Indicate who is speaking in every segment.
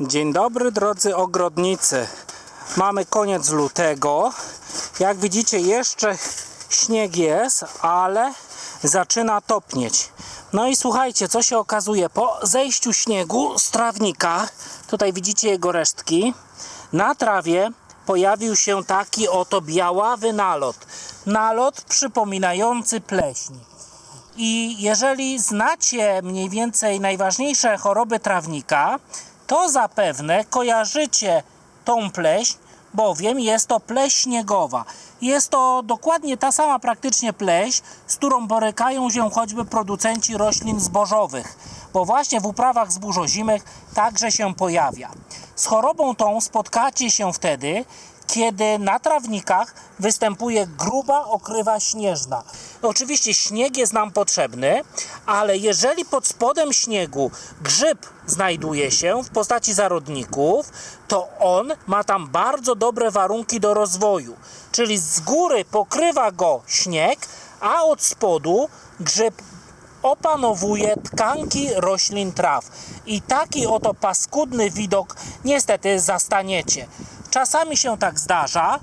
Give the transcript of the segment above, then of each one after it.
Speaker 1: Dzień dobry drodzy ogrodnicy. Mamy koniec lutego. Jak widzicie jeszcze śnieg jest, ale zaczyna topnieć. No i słuchajcie, co się okazuje po zejściu śniegu z trawnika, tutaj widzicie jego resztki, na trawie pojawił się taki oto białawy nalot. Nalot przypominający pleśń. I jeżeli znacie mniej więcej najważniejsze choroby trawnika, to zapewne kojarzycie tą pleśń, bowiem jest to pleśń śniegowa. Jest to dokładnie ta sama praktycznie pleśń, z którą borykają się choćby producenci roślin zbożowych, bo właśnie w uprawach zbóżozimych także się pojawia. Z chorobą tą spotkacie się wtedy, kiedy na trawnikach występuje gruba okrywa śnieżna. Oczywiście śnieg jest nam potrzebny, ale jeżeli pod spodem śniegu grzyb znajduje się w postaci zarodników, to on ma tam bardzo dobre warunki do rozwoju. Czyli z góry pokrywa go śnieg, a od spodu grzyb opanowuje tkanki roślin traw. I taki oto paskudny widok niestety zastaniecie. Czasami się tak zdarza,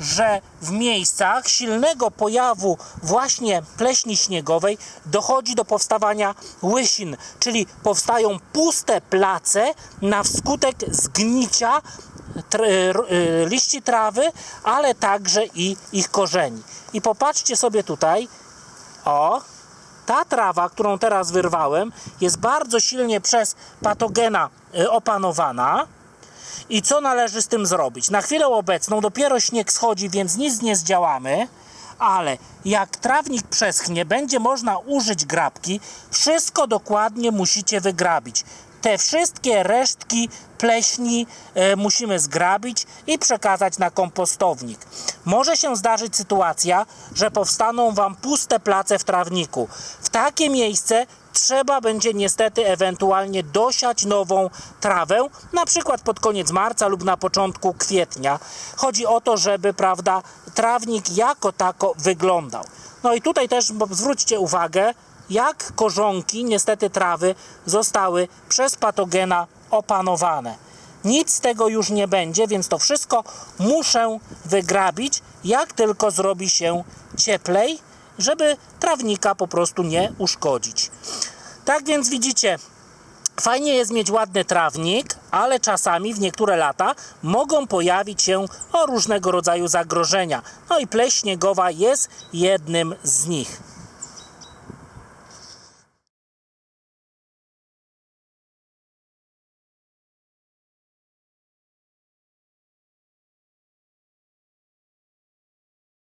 Speaker 1: że w miejscach silnego pojawu właśnie pleśni śniegowej dochodzi do powstawania łysin, czyli powstają puste place na wskutek zgnicia r- y, liści trawy, ale także i ich korzeni. I popatrzcie sobie tutaj, o, ta trawa, którą teraz wyrwałem, jest bardzo silnie przez patogena y, opanowana. I co należy z tym zrobić? Na chwilę obecną dopiero śnieg schodzi, więc nic nie zdziałamy, ale jak trawnik przeschnie, będzie można użyć grabki, wszystko dokładnie musicie wygrabić. Te wszystkie resztki pleśni e, musimy zgrabić i przekazać na kompostownik. Może się zdarzyć sytuacja, że powstaną Wam puste place w trawniku. W takie miejsce trzeba będzie niestety ewentualnie dosiać nową trawę, na przykład pod koniec marca lub na początku kwietnia. Chodzi o to, żeby, prawda, trawnik jako tako wyglądał. No i tutaj też zwróćcie uwagę, jak korzonki, niestety trawy, zostały przez patogena opanowane. Nic z tego już nie będzie, więc to wszystko muszę wygrabić, jak tylko zrobi się cieplej, żeby trawnika po prostu nie uszkodzić. Tak więc widzicie, Fajnie jest mieć ładny trawnik, ale czasami w niektóre lata mogą pojawić się o różnego rodzaju zagrożenia. No i pleśń śniegowa jest jednym z nich.